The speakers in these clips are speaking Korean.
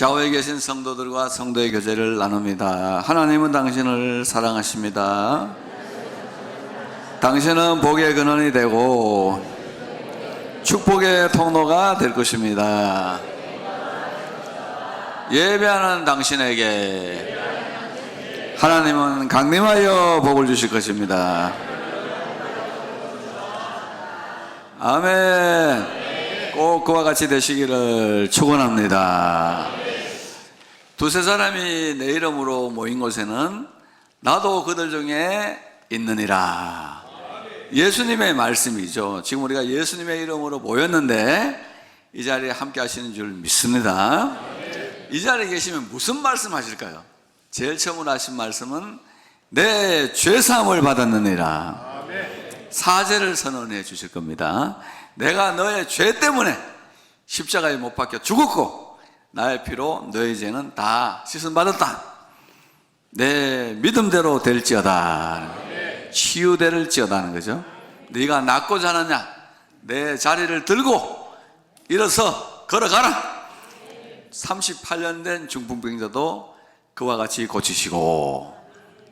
좌우에 계신 성도들과 성도의 교제를 나눕니다. 하나님은 당신을 사랑하십니다. 당신은 복의 근원이 되고 축복의 통로가 될 것입니다. 예배하는 당신에게 하나님은 강림하여 복을 주실 것입니다. 아멘. 꼭 그와 같이 되시기를 축원합니다. 두세 사람이 내 이름으로 모인 곳에는 나도 그들 중에 있느니라. 예수님의 말씀이죠. 지금 우리가 예수님의 이름으로 모였는데 이 자리에 함께 하시는 줄 믿습니다. 이 자리에 계시면 무슨 말씀 하실까요? 제일 처음으로 하신 말씀은 내 죄사함을 받았느니라. 사죄를 선언해 주실 겁니다. 내가 너의 죄 때문에 십자가에 못 박혀 죽었고 나의 피로 너의 죄는 다 씻음 받았다. 내 믿음대로 될지어다. 치유될지어다는 거죠. 네가 낫고자 하느냐? 내 자리를 들고 일어서 걸어가라. 38년 된 중풍병자도 그와 같이 고치시고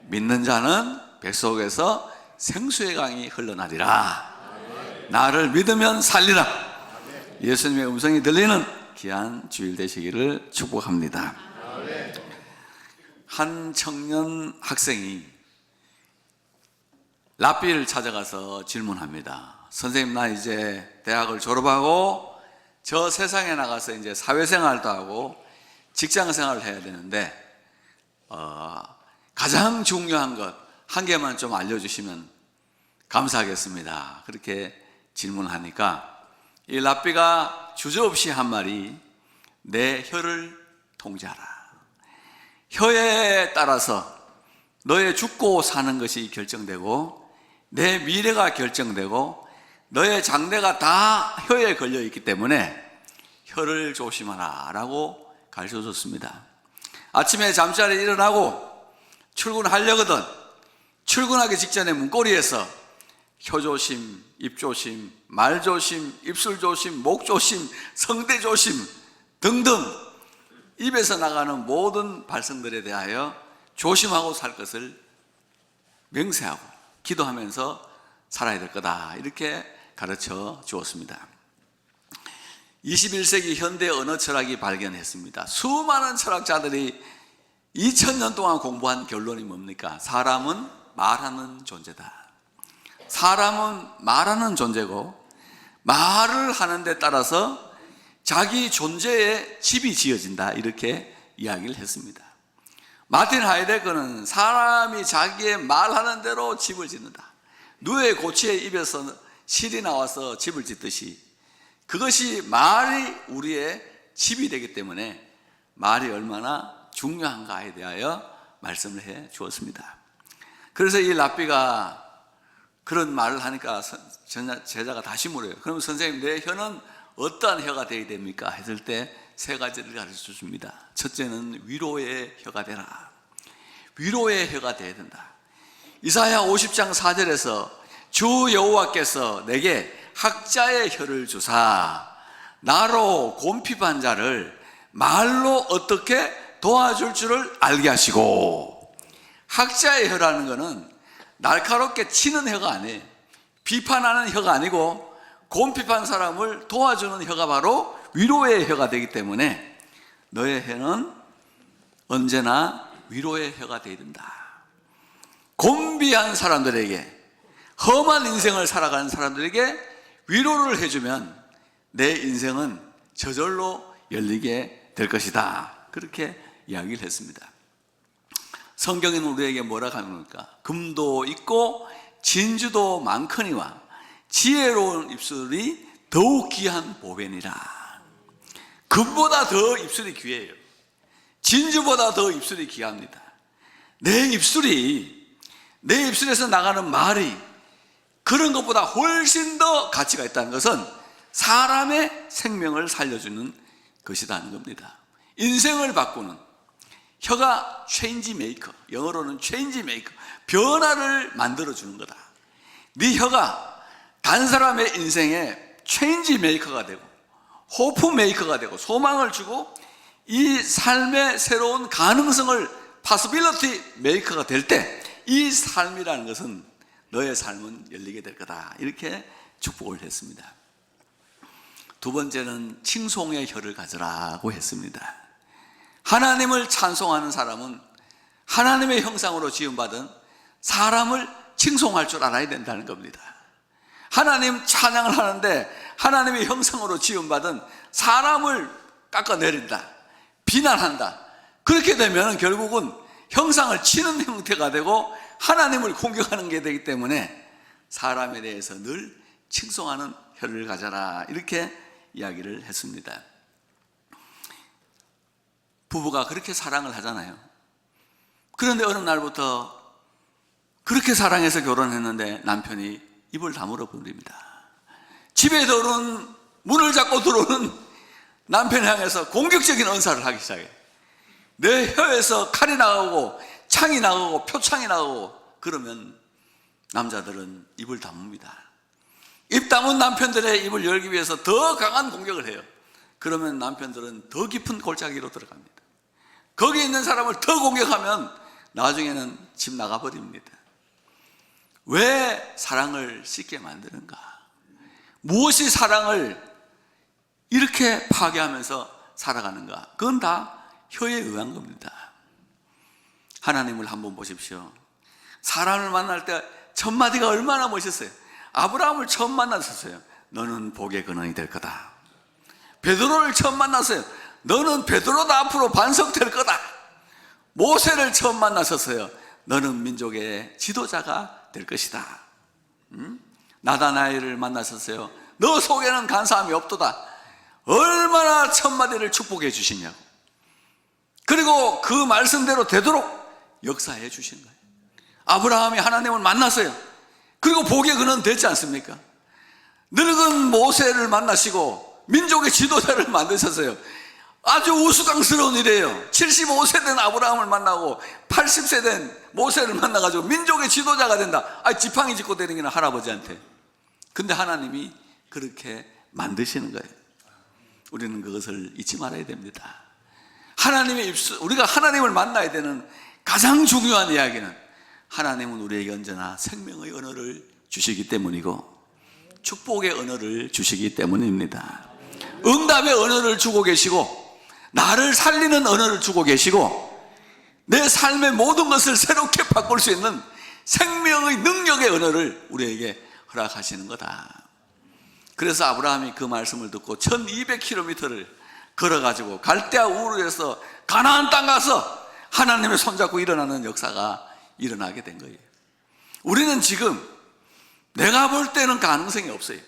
믿는 자는 뱃속에서 생수의 강이 흘러나리라. 나를 믿으면 살리라. 예수님의 음성이 들리는 귀한 주일 되시기를 축복합니다. 한 청년 학생이 라삐를 찾아가서 질문합니다. 선생님, 나 이제 대학을 졸업하고 저 세상에 나가서 이제 사회생활도 하고 직장 생활을 해야 되는데, 어, 가장 중요한 것 한 개만 좀 알려주시면 감사하겠습니다. 그렇게 질문하니까 이 라삐가 주저없이 한 말이 내 혀를 통제하라. 혀에 따라서 너의 죽고 사는 것이 결정되고 내 미래가 결정되고 너의 장래가 다 혀에 걸려 있기 때문에 혀를 조심하라 라고 가르쳐 줬습니다. 아침에 잠자리 일어나고 출근하려거든 출근하기 직전에 문고리에서 혀 조심, 입 조심, 말 조심, 입술 조심, 목 조심, 성대 조심 등등 입에서 나가는 모든 발성들에 대하여 조심하고 살 것을 맹세하고 기도하면서 살아야 될 거다. 이렇게 가르쳐 주었습니다. 21세기 현대 언어 철학이 발견했습니다. 수많은 철학자들이 2000년 동안 공부한 결론이 뭡니까? 사람은 말하는 존재다. 사람은 말하는 존재고 말을 하는 데 따라서 자기 존재에 집이 지어진다. 이렇게 이야기를 했습니다. 마틴 하이데거는 사람이 자기의 말하는 대로 집을 짓는다. 누에 고치의 입에서 실이 나와서 집을 짓듯이 그것이 말이 우리의 집이 되기 때문에 말이 얼마나 중요한가에 대하여 말씀을 해 주었습니다. 그래서 이 랍비가 그런 말을 하니까 제자가 다시 물어요. 그럼 선생님, 내 혀는 어떠한 혀가 되어야 됩니까? 했을 때 세 가지를 가르쳐 줍니다. 첫째는 위로의 혀가 되라. 위로의 혀가 되어야 된다. 이사야 50장 4절에서 주 여호와께서 내게 학자의 혀를 주사 나로 곰핍한 자를 말로 어떻게 도와줄 줄을 알게 하시고 학자의 혀라는 것은 날카롭게 치는 혀가 아니에요. 비판하는 혀가 아니고 곰핍한 사람을 도와주는 혀가 바로 위로의 혀가 되기 때문에 너의 혀는 언제나 위로의 혀가 되어야 된다. 곤비한 사람들에게 험한 인생을 살아가는 사람들에게 위로를 해주면 내 인생은 저절로 열리게 될 것이다. 그렇게 이야기를 했습니다. 성경은 우리에게 뭐라 합니까? 금도 있고 진주도 많거니와 지혜로운 입술이 더욱 귀한 보배니라. 금보다 더 입술이 귀해요. 진주보다 더 입술이 귀합니다. 내 입술이 내 입술에서 나가는 말이 그런 것보다 훨씬 더 가치가 있다는 것은 사람의 생명을 살려주는 것이라는 겁니다. 인생을 바꾸는 혀가 체인지 메이커, 영어로는 체인지 메이커, 변화를 만들어 주는 거다. 네 혀가 단 사람의 인생에 체인지 메이커가 되고 호프 메이커가 되고 소망을 주고 이 삶의 새로운 가능성을 possibility maker가 될 때 이 삶이라는 것은 너의 삶은 열리게 될 거다. 이렇게 축복을 했습니다. 두 번째는 칭송의 혀를 가져라고 했습니다. 하나님을 찬송하는 사람은 하나님의 형상으로 지음받은 사람을 칭송할 줄 알아야 된다는 겁니다. 하나님 찬양을 하는데 하나님의 형상으로 지음받은 사람을 깎아내린다. 비난한다. 그렇게 되면 결국은 형상을 치는 형태가 되고 하나님을 공격하는 게 되기 때문에 사람에 대해서 늘 칭송하는 혀를 가져라. 이렇게 이야기를 했습니다. 부부가 그렇게 사랑을 하잖아요. 그런데 어느 날부터 그렇게 사랑해서 결혼했는데 남편이 입을 다물어 버립니다. 집에 들어오는 문을 잡고 들어오는 남편 향해서 공격적인 언사를 하기 시작해. 내 혀에서 칼이 나가고 창이 나가고 표창이 나가고 그러면 남자들은 입을 다뭅니다. 입 다문 남편들의 입을 열기 위해서 더 강한 공격을 해요. 그러면 남편들은 더 깊은 골짜기로 들어갑니다. 거기 있는 사람을 더 공격하면 나중에는 집 나가버립니다. 왜 사랑을 쉽게 만드는가? 무엇이 사랑을 이렇게 파괴하면서 살아가는가? 그건 다 혀에 의한 겁니다. 하나님을 한번 보십시오. 사람을 만날 때 첫 마디가 얼마나 멋있어요. 아브라함을 처음 만났었어요. 너는 복의 근원이 될 거다. 베드로를 처음 만났어요. 너는 베드로다 앞으로 반석될 거다. 모세를 처음 만났었어요. 너는 민족의 지도자가 될 것이다. 음? 나다나엘을 만났었어요. 너 속에는 간사함이 없도다. 얼마나 첫마디를 축복해 주시냐고. 그리고 그 말씀대로 되도록 역사해 주신 거예요. 아브라함이 하나님을 만났어요. 그리고 복의 근원 됐지 않습니까? 늙은 모세를 만나시고 민족의 지도자를 만드셨어요. 아주 우스꽝스러운 일이에요. 75세 된 아브라함을 만나고 80세 된 모세를 만나가지고 민족의 지도자가 된다. 아, 지팡이 짚고 다니는 할아버지한테. 근데 하나님이 그렇게 만드시는 거예요. 우리는 그것을 잊지 말아야 됩니다. 하나님의 입술, 우리가 하나님을 만나야 되는 가장 중요한 이야기는 하나님은 우리에게 언제나 생명의 언어를 주시기 때문이고 축복의 언어를 주시기 때문입니다. 응답의 언어를 주고 계시고 나를 살리는 언어를 주고 계시고 내 삶의 모든 것을 새롭게 바꿀 수 있는 생명의 능력의 언어를 우리에게 허락하시는 거다. 그래서 아브라함이 그 말씀을 듣고 1200km를 걸어가지고 갈대아 우르에서 가나안 땅 가서 하나님의 손잡고 일어나는 역사가 일어나게 된 거예요. 우리는 지금 내가 볼 때는 가능성이 없어요.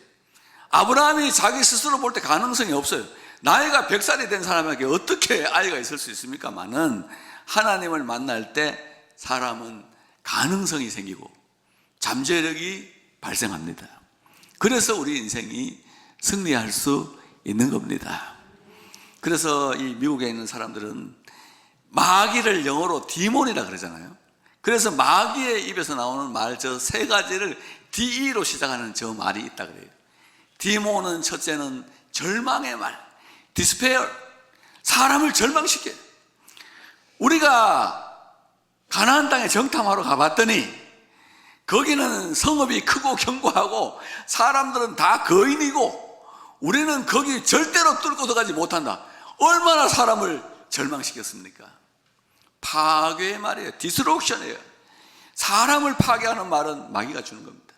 아브라함이 자기 스스로 볼 때 가능성이 없어요. 나이가 100살이 된 사람에게 어떻게 아이가 있을 수 있습니까만은 하나님을 만날 때 사람은 가능성이 생기고 잠재력이 발생합니다. 그래서 우리 인생이 승리할 수 있는 겁니다. 그래서 이 미국에 있는 사람들은 마귀를 영어로 디몬이라 그러잖아요. 그래서 마귀의 입에서 나오는 말 저 세 가지를 DE로 시작하는 저 말이 있다 그래요. 디몬은 첫째는 절망의 말, 디스페어. 사람을 절망시켜. 우리가 가나안 땅에 정탐하러 가봤더니 거기는 성읍이 크고 견고하고 사람들은 다 거인이고 우리는 거기 절대로 뚫고 들어가지 못한다. 얼마나 사람을 절망시켰습니까? 파괴의 말이에요. 디스트럭션이에요. 사람을 파괴하는 말은 마귀가 주는 겁니다.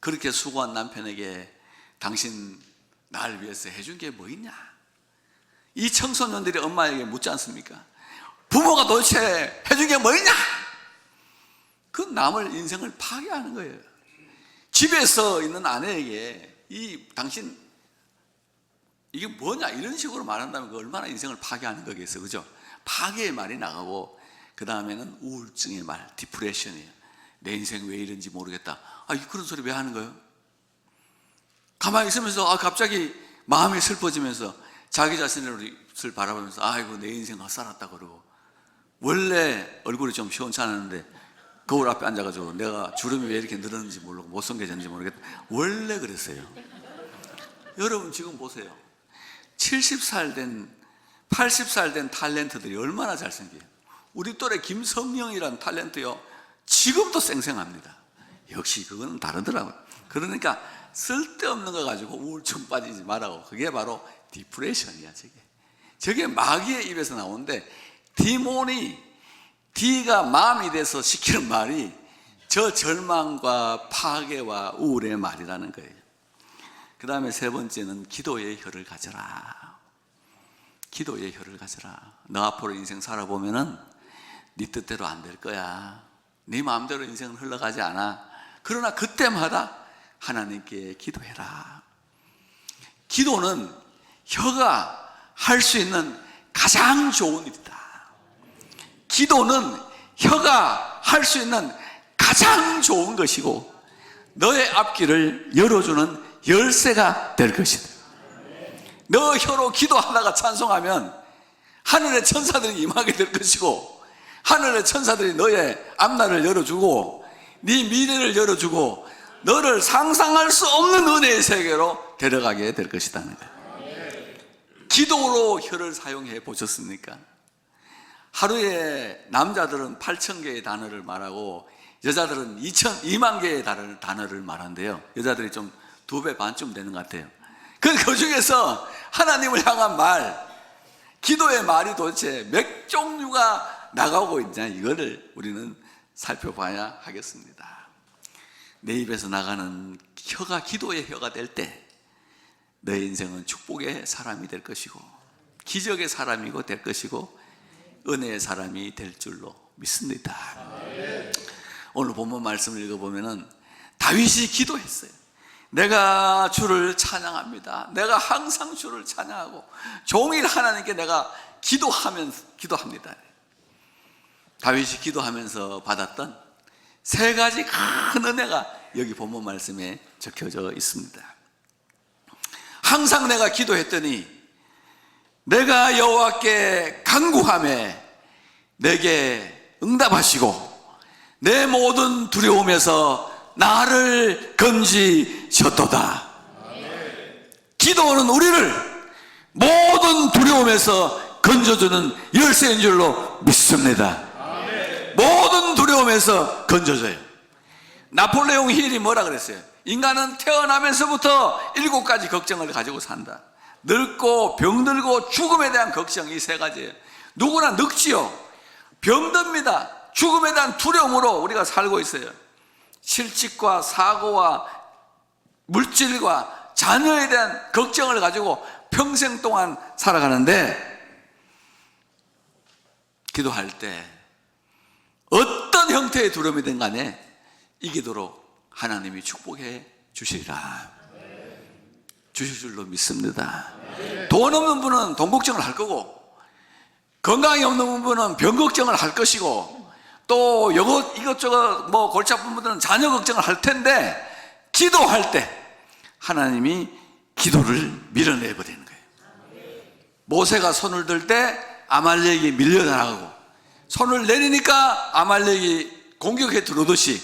그렇게 수고한 남편에게 당신 날 위해서 해준 게 뭐 있냐? 이 청소년들이 엄마에게 묻지 않습니까? 부모가 도대체 해준 게뭐 있냐? 그 남을 인생을 파괴하는 거예요. 집에서 있는 아내에게 이 당신 이게 뭐냐 이런 식으로 말한다면 그 얼마나 인생을 파괴하는 거겠어요, 그죠? 파괴의 말이 나가고 그 다음에는 우울증의 말, 디프레션이에요. 내 인생 왜 이런지 모르겠다. 아, 그런 소리 왜 하는 거예요? 가만히 있으면서 아, 갑자기 마음이 슬퍼지면서 자기 자신을 바라보면서 아이고 내 인생 헛살았다 그러고 원래 얼굴이 좀 시원찮았는데 거울 앞에 앉아가지고 내가 주름이 왜 이렇게 늘었는지 모르고 못생겨졌는지 모르겠다. 원래 그랬어요. 여러분 지금 보세요. 70살 된 80살 된 탤런트들이 얼마나 잘생겨요. 우리 또래 김성령이라는 탤런트요. 지금도 쌩쌩합니다. 역시 그거는 다르더라고요. 그러니까 쓸데없는 거 가지고 우울증 빠지지 말라고. 그게 바로 디프레션이야, 저게. 저게 마귀의 입에서 나오는데 디몬이 D가 마음이 돼서 시키는 말이 저 절망과 파괴와 우울의 말이라는 거예요. 그 다음에 세 번째는 기도의 혀를 가져라. 기도의 혀를 가져라. 너 앞으로 인생 살아보면은 네 뜻대로 안 될 거야. 네 마음대로 인생은 흘러가지 않아. 그러나 그때마다 하나님께 기도해라. 기도는 혀가 할 수 있는 가장 좋은 일이다. 기도는 혀가 할 수 있는 가장 좋은 것이고 너의 앞길을 열어주는 열쇠가 될 것이다. 너 혀로 기도하다가 찬송하면 하늘의 천사들이 임하게 될 것이고 하늘의 천사들이 너의 앞날을 열어주고 네 미래를 열어주고 너를 상상할 수 없는 은혜의 세계로 데려가게 될 거예요. 기도로 혀를 사용해 보셨습니까? 하루에 남자들은 8천 개의 단어를 말하고 여자들은 2천, 2만 개의 단어를, 말한대요. 여자들이 좀 두 배 반쯤 되는 것 같아요. 그, 그 중에서 하나님을 향한 말, 기도의 말이 도대체 몇 종류가 나가고 있냐, 이거를 우리는 살펴봐야 하겠습니다. 내 입에서 나가는 혀가 기도의 혀가 될 때, 너의 인생은 축복의 사람이 될 것이고, 기적의 사람이고 될 것이고, 은혜의 사람이 될 줄로 믿습니다. 오늘 본문 말씀을 읽어보면은 다윗이 기도했어요. 내가 주를 찬양합니다. 내가 항상 주를 찬양하고 종일 하나님께 내가 기도하면서 기도합니다. 다윗이 기도하면서 받았던 세 가지 큰 은혜가 여기 본문 말씀에 적혀져 있습니다. 항상 내가 기도했더니 내가 여호와께 간구함에 내게 응답하시고 내 모든 두려움에서 나를 건지셨도다. 기도는 우리를 모든 두려움에서 건져주는 열쇠인 줄로 믿습니다. 모든 두려움에서 건져줘요. 나폴레옹 힐이 뭐라 그랬어요? 인간은 태어나면서부터 일곱 가지 걱정을 가지고 산다. 늙고 병들고 죽음에 대한 걱정 이 세 가지예요. 누구나 늙지요. 병듭니다. 죽음에 대한 두려움으로 우리가 살고 있어요. 실직과 사고와 물질과 자녀에 대한 걱정을 가지고 평생 동안 살아가는데 기도할 때 어떤 형태의 두려움이든 간에 이기도록 하나님이 축복해 주시리라. 주실 줄로 믿습니다. 돈 없는 분은 돈 걱정을 할 거고, 건강이 없는 분은 병 걱정을 할 것이고, 또 이것, 이것저것 뭐 골치 아픈 분들은 자녀 걱정을 할 텐데, 기도할 때 하나님이 기도를 밀어내 버리는 거예요. 모세가 손을 들 때 아말렉이 밀려나가고, 손을 내리니까 아말렉이 공격해 들어오듯이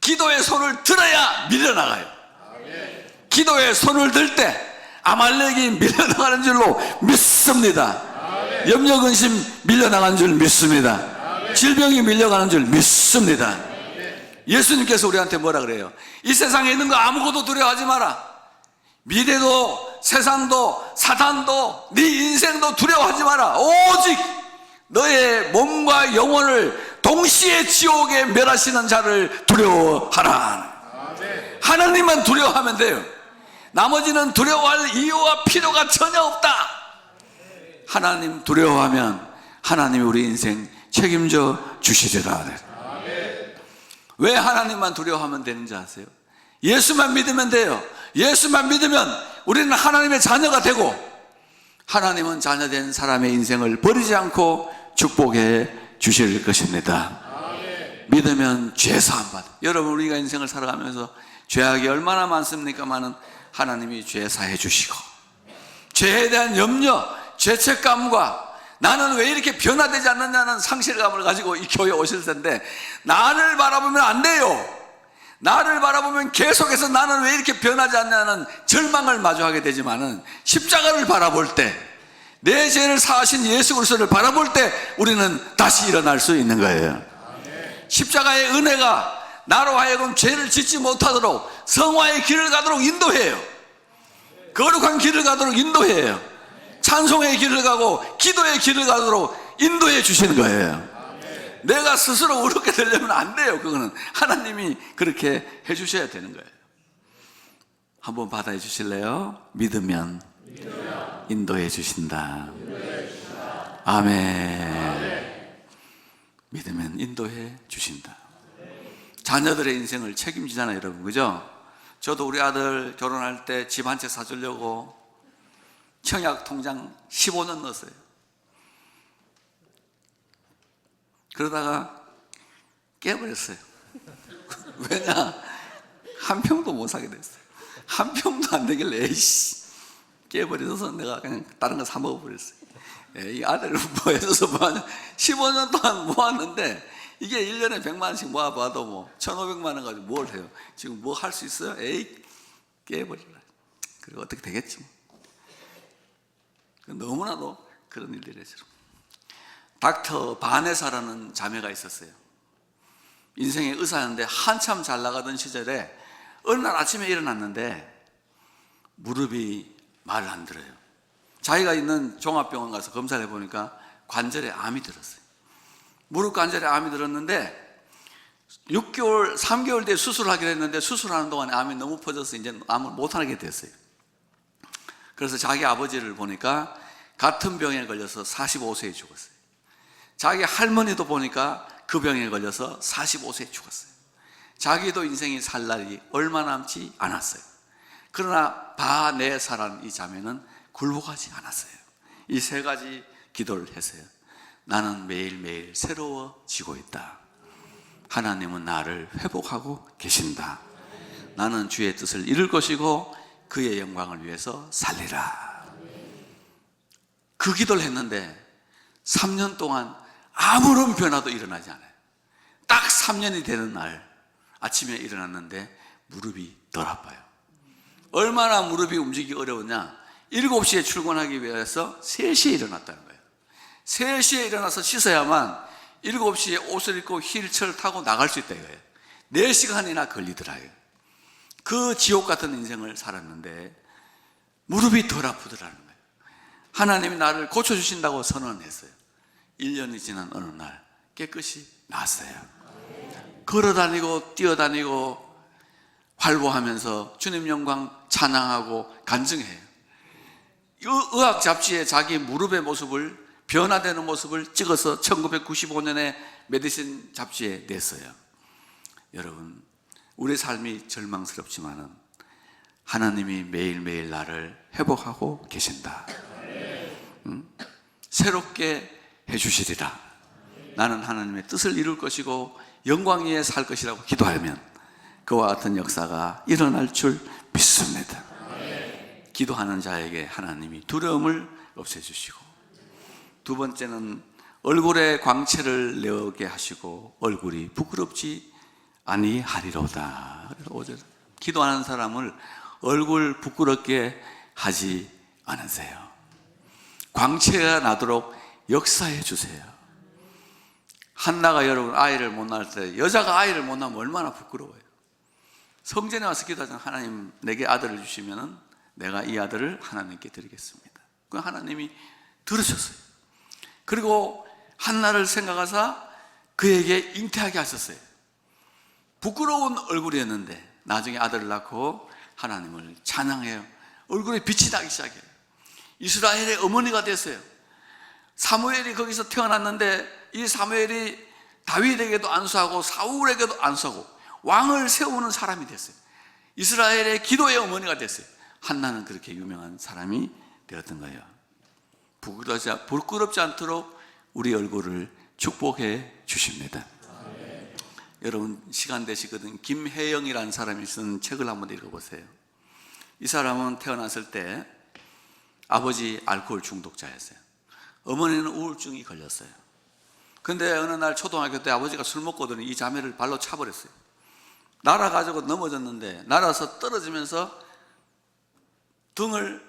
기도의 손을 들어야 밀려나가요. 기도에 손을 들 때 아말렉이 밀려나가는 줄로 믿습니다. 염려 근심 밀려나가는 줄 믿습니다. 질병이 밀려가는 줄 믿습니다. 예수님께서 우리한테 뭐라 그래요? 이 세상에 있는 거 아무것도 두려워하지 마라. 미래도 세상도 사단도 네 인생도 두려워하지 마라. 오직 너의 몸과 영혼을 동시에 지옥에 멸하시는 자를 두려워하라. 하나님만 두려워하면 돼요. 나머지는 두려워할 이유와 필요가 전혀 없다. 하나님 두려워하면 하나님이 우리 인생 책임져 주시리라. 왜 하나님만 두려워하면 되는지 아세요? 예수만 믿으면 돼요. 예수만 믿으면 우리는 하나님의 자녀가 되고 하나님은 자녀된 사람의 인생을 버리지 않고 축복해 주실 것입니다. 믿으면 죄 사함 받아. 여러분 우리가 인생을 살아가면서 죄악이 얼마나 많습니까만은 하나님이 죄 사해 주시고 죄에 대한 염려, 죄책감과 나는 왜 이렇게 변화되지 않느냐는 상실감을 가지고 이 교회 오실 텐데 나를 바라보면 안 돼요. 나를 바라보면 계속해서 나는 왜 이렇게 변하지 않냐는 절망을 마주하게 되지만은 십자가를 바라볼 때 내 죄를 사하신 예수 그리스도를 바라볼 때 우리는 다시 일어날 수 있는 거예요. 십자가의 은혜가 나로 하여금 죄를 짓지 못하도록 성화의 길을 가도록 인도해요. 거룩한 길을 가도록 인도해요. 찬송의 길을 가고 기도의 길을 가도록 인도해 주시는 거예요. 내가 스스로 그렇게 되려면 안 돼요. 그거는 하나님이 그렇게 해 주셔야 되는 거예요. 한번 받아해 주실래요? 믿으면, 인도해 주신다. 아멘. 믿으면 인도해 주신다. 자녀들의 인생을 책임지잖아요, 여러분. 그죠? 저도 우리 아들 결혼할 때 집 한 채 사주려고 청약 통장 15년 넣었어요. 그러다가 깨버렸어요. 왜냐? 한 평도 못 사게 됐어요. 한 평도 안 되길래, 에이씨. 깨버려서 내가 그냥 다른 거 사 먹어버렸어요. 예, 이 아들을 뭐 해줘서 뭐하냐. 15년 동안 모았는데, 이게 1년에 100만 원씩 모아봐도 뭐, 1,500만 원 가지고 뭘 해요? 지금 뭐 할 수 있어요? 에이, 깨버리라. 그리고 어떻게 되겠지 뭐. 너무나도 그런 일들이 있어요. 닥터 바네사라는 자매가 있었어요. 인생의 의사였는데 한참 잘 나가던 시절에 어느 날 아침에 일어났는데 무릎이 말을 안 들어요. 자기가 있는 종합병원 가서 검사를 해보니까 관절에 암이 들었어요. 무릎 관절에 암이 들었는데 6개월, 3개월 뒤에 수술하기로 했는데 수술하는 동안에 암이 너무 퍼져서 이제 암을 못하게 됐어요. 그래서 자기 아버지를 보니까 같은 병에 걸려서 45세에 죽었어요. 자기 할머니도 보니까 그 병에 걸려서 45세에 죽었어요. 자기도 인생이 살 날이 얼마 남지 않았어요. 그러나 바네사란 이 자매는 굴복하지 않았어요. 이 세 가지 기도를 했어요. 나는 매일매일 새로워지고 있다. 하나님은 나를 회복하고 계신다. 나는 주의 뜻을 이룰 것이고 그의 영광을 위해서 살리라. 그 기도를 했는데 3년 동안 아무런 변화도 일어나지 않아요. 딱 3년이 되는 날 아침에 일어났는데 무릎이 덜 아파요. 얼마나 무릎이 움직이기 어려웠냐? 7시에 출근하기 위해서 3시에 일어났다는 거예요. 3시에 일어나서 씻어야만 7시에 옷을 입고 휠체어를 타고 나갈 수 있다 이거예요. 4시간이나 걸리더라요. 그 지옥 같은 인생을 살았는데 무릎이 덜 아프더라는 거예요. 하나님이 나를 고쳐주신다고 선언했어요. 1년이 지난 어느 날 깨끗이 나았어요. 걸어다니고 뛰어다니고 활보하면서 주님 영광 찬양하고 간증해요. 이 의학 잡지에 자기 무릎의 모습을 변화되는 모습을 찍어서 1995년에 메디신 잡지에 냈어요. 여러분, 우리 삶이 절망스럽지만은 하나님이 매일매일 나를 회복하고 계신다. 음? 새롭게 해주시리라. 나는 하나님의 뜻을 이룰 것이고 영광 위에 살 것이라고 기도하면 그와 같은 역사가 일어날 줄 믿습니다. 기도하는 자에게 하나님이 두려움을 없애주시고 두 번째는 얼굴에 광채를 내게 하시고 얼굴이 부끄럽지 아니하리로다. 기도하는 사람을 얼굴 부끄럽게 하지 않으세요. 광채가 나도록 역사해 주세요. 한나가 여러분 아이를 못 낳을 때 여자가 아이를 못 낳으면 얼마나 부끄러워요. 성전에 와서 기도하잖아. 하나님 내게 아들을 주시면은 내가 이 아들을 하나님께 드리겠습니다. 그 하나님이 들으셨어요. 그리고 한나를 생각하사 그에게 잉태하게 하셨어요. 부끄러운 얼굴이었는데 나중에 아들을 낳고 하나님을 찬양해요. 얼굴에 빛이 나기 시작해요. 이스라엘의 어머니가 됐어요. 사무엘이 거기서 태어났는데 이 사무엘이 다윗에게도 안수하고 사울에게도 안수하고 왕을 세우는 사람이 됐어요. 이스라엘의 기도의 어머니가 됐어요. 한나는 그렇게 유명한 사람이 되었던 거예요. 부끄럽지, 부끄럽지 않도록 우리 얼굴을 축복해 주십니다. 여러분 시간 되시거든 김혜영이라는 사람이 쓴 책을 한번 읽어보세요. 이 사람은 태어났을 때 아버지 알코올 중독자였어요. 어머니는 우울증이 걸렸어요. 근데 어느 날 초등학교 때 아버지가 술 먹고더니 이 자매를 발로 차버렸어요. 날아가지고 넘어졌는데 날아서 떨어지면서 등을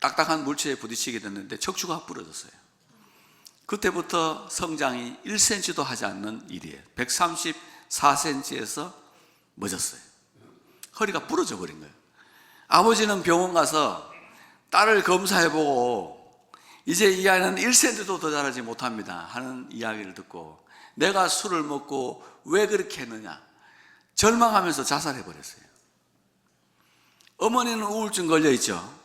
딱딱한 물체에 부딪히게 됐는데 척추가 부러졌어요. 그때부터 성장이 1cm도 하지 않는 일이에요. 134cm에서 멎었어요. 허리가 부러져 버린 거예요. 아버지는 병원 가서 딸을 검사해보고 이제 이 아이는 1cm도 더 자라지 못합니다 하는 이야기를 듣고 내가 술을 먹고 왜 그렇게 했느냐 절망하면서 자살해버렸어요. 어머니는 우울증 걸려있죠.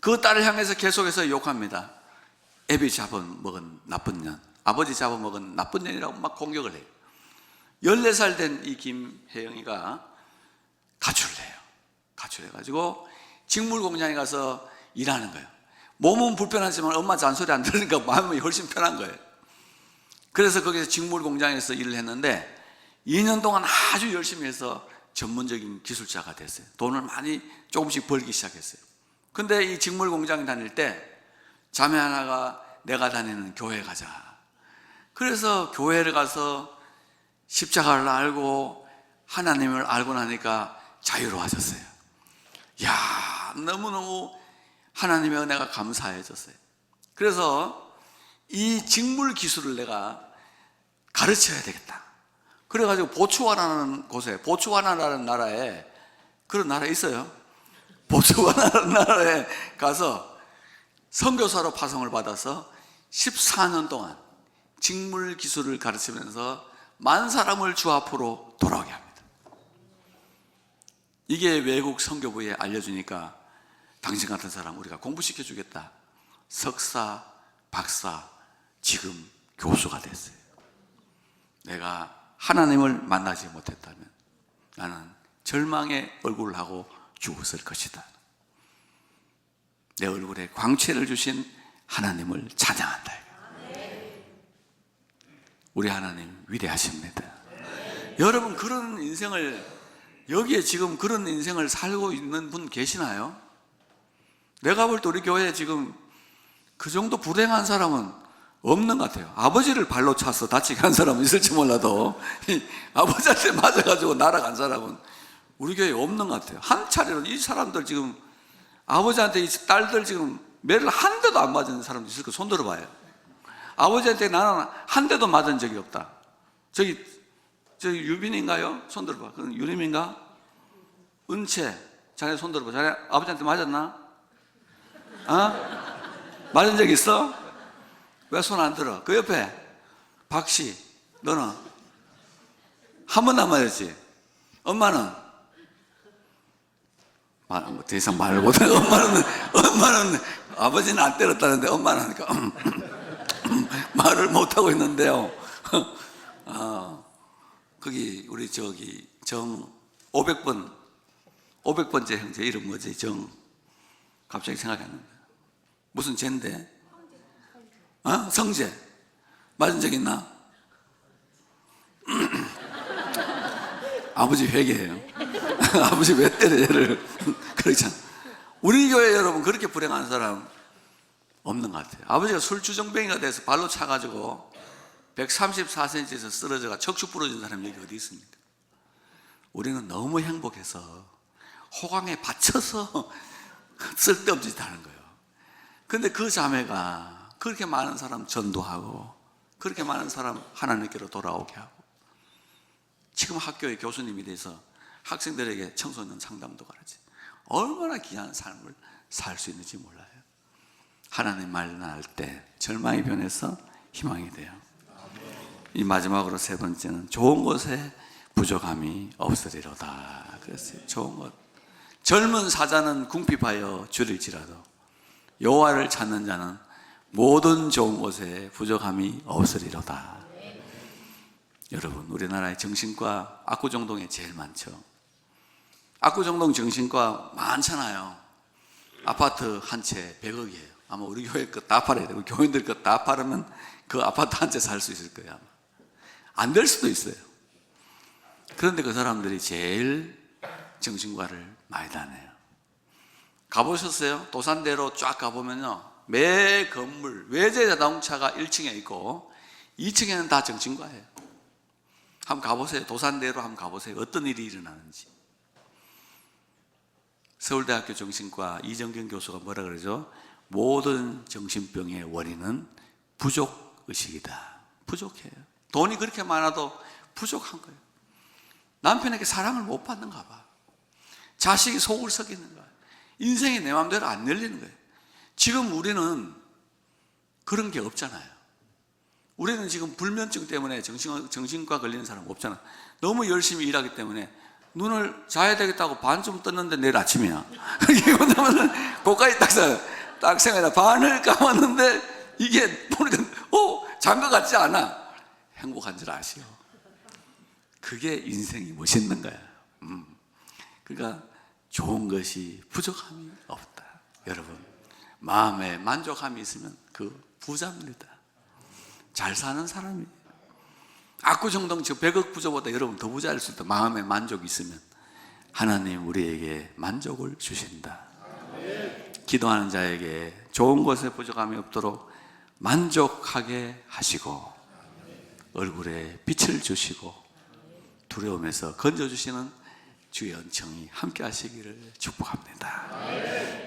그 딸을 향해서 계속해서 욕합니다. 애비 잡아먹은 나쁜 년, 아버지 잡아먹은 나쁜 년이라고 막 공격을 해요. 14살 된 이 김혜영이가 가출을 해요. 가출해가지고 직물 공장에 가서 일하는 거예요. 몸은 불편하지만 엄마 잔소리 안 들으니까 마음이 훨씬 편한 거예요. 그래서 거기서 직물 공장에서 일을 했는데 2년 동안 아주 열심히 해서 전문적인 기술자가 됐어요. 돈을 많이 조금씩 벌기 시작했어요. 근데 이 직물 공장 다닐 때 자매 하나가 내가 다니는 교회 가자. 그래서 교회를 가서 십자가를 알고 하나님을 알고 나니까 자유로워졌어요. 야, 너무너무 하나님의 은혜가 감사해졌어요. 그래서 이 직물 기술을 내가 가르쳐야 되겠다. 그래가지고 보츠와나라는 곳에, 보츠와나라는 나라에 그런 나라 있어요. 보츠와나라는 나라에 가서 선교사로 파송을 받아서 14년 동안 직물 기술을 가르치면서 만 사람을 주 앞으로 돌아오게 합니다. 이게 외국 선교부에 알려주니까 당신 같은 사람 우리가 공부시켜 주겠다. 석사, 박사, 지금 교수가 됐어요. 내가 하나님을 만나지 못했다면 나는 절망의 얼굴을 하고 죽었을 것이다. 내 얼굴에 광채를 주신 하나님을 찬양한다. 우리 하나님 위대하십니다. 여러분 그런 인생을 여기에 지금 그런 인생을 살고 있는 분 계시나요? 내가 볼 때 우리 교회에 지금 그 정도 불행한 사람은 없는 것 같아요. 아버지를 발로 차서 다치게 한 사람은 있을지 몰라도 이 아버지한테 맞아가지고 날아간 사람은 우리 교회에 없는 것 같아요. 한 차례로 이 사람들 지금 아버지한테 이 딸들 지금 매를 한 대도 안 맞은 사람도 있을 거 손 들어봐요. 아버지한테 나는 한 대도 맞은 적이 없다. 저기 저기 유빈인가요? 손 들어봐. 그건 유림인가? 은채. 자네 손 들어봐. 자네 아버지한테 맞았나? 어? 맞은 적 있어? 왜 손 안 들어? 그 옆에 박씨. 너는 한안 맞았지? 엄마는 말, 뭐더 이상 말을 못해. 엄마는, 엄마는, 아버지는 안 때렸다는데 엄마는 하니까, 말을 못 하고 있는데요. 어, 거기, 우리 저기, 정, 500번, 500번째 형제 이름 뭐지? 정, 갑자기 난다. 무슨 쟤인데? 어? 성재. 맞은 적 있나? 아버지 회개해요. 아버지 왜 때려 얘를 그렇잖아. 우리 교회 여러분 그렇게 불행한 사람 없는 것 같아요. 아버지가 술주정뱅이가 돼서 발로 차가지고 134cm에서 쓰러져가 척추 부러진 사람 여기 어디 있습니까? 우리는 너무 행복해서 호강에 받쳐서 쓸데없는 짓 하는 거예요. 근데 그 자매가 그렇게 많은 사람 전도하고 그렇게 많은 사람 하나님께로 돌아오게 하고 지금 학교의 교수님이 돼서 학생들에게 청소년 상담도 가르치. 얼마나 귀한 삶을 살 수 있는지 몰라요. 하나님 만날 때 절망이 변해서 희망이 돼요. 이 마지막으로 세 번째는 좋은 곳에 부족함이 없으리로다. 그랬어요. 좋은 곳. 젊은 사자는 궁핍하여 줄일지라도 여호와를 찾는 자는 모든 좋은 곳에 부족함이 없으리로다. 여러분, 우리나라의 정신과 압구정동에 제일 많죠. 압구정동 정신과 많잖아요. 아파트 한 채 100억이에요. 아마 우리 교회 것다 팔아야 되고 교인들 것다 팔으면 그 아파트 한 채 살 수 있을 거예요. 안 될 수도 있어요. 그런데 그 사람들이 제일 정신과를 많이 다녀요. 가보셨어요? 도산대로 쫙 가보면요. 매 건물, 외제 자동차가 1층에 있고 2층에는 다 정신과예요. 한번 가보세요. 도산대로 한번 가보세요. 어떤 일이 일어나는지. 서울대학교 정신과 이정경 교수가 뭐라 그러죠? 모든 정신병의 원인은 부족 의식이다. 부족해요. 돈이 그렇게 많아도 부족한 거예요. 남편에게 사랑을 못 받는가 봐. 자식이 속을 썩이는 거야. 인생이 내 마음대로 안 열리는 거예요. 지금 우리는 그런 게 없잖아요. 우리는 지금 불면증 때문에 정신, 정신과 걸리는 사람 없잖아. 너무 열심히 일하기 때문에 눈을 자야 되겠다고 반쯤 떴는데 내일 아침이야. 이거 되면 고까지 딱, 사- 딱 생각나. 반을 감았는데 이게 보니까, 어, 잔것 같지 않아. 행복한 줄 아시오. 그게 인생이 멋있는 거야. 음. 그러니까 좋은 것이 부족함이 없다. 여러분, 마음에 만족함이 있으면 그 부자입니다. 잘 사는 사람이. 압구정동 저 100억 부자보다 여러분 더 부자일 수 있다. 마음에 만족이 있으면 하나님 우리에게 만족을 주신다. 기도하는 자에게 좋은 것에 부족함이 없도록 만족하게 하시고 얼굴에 빛을 주시고 두려움에서 건져 주시는 주의 은총이 함께 하시기를 축복합니다.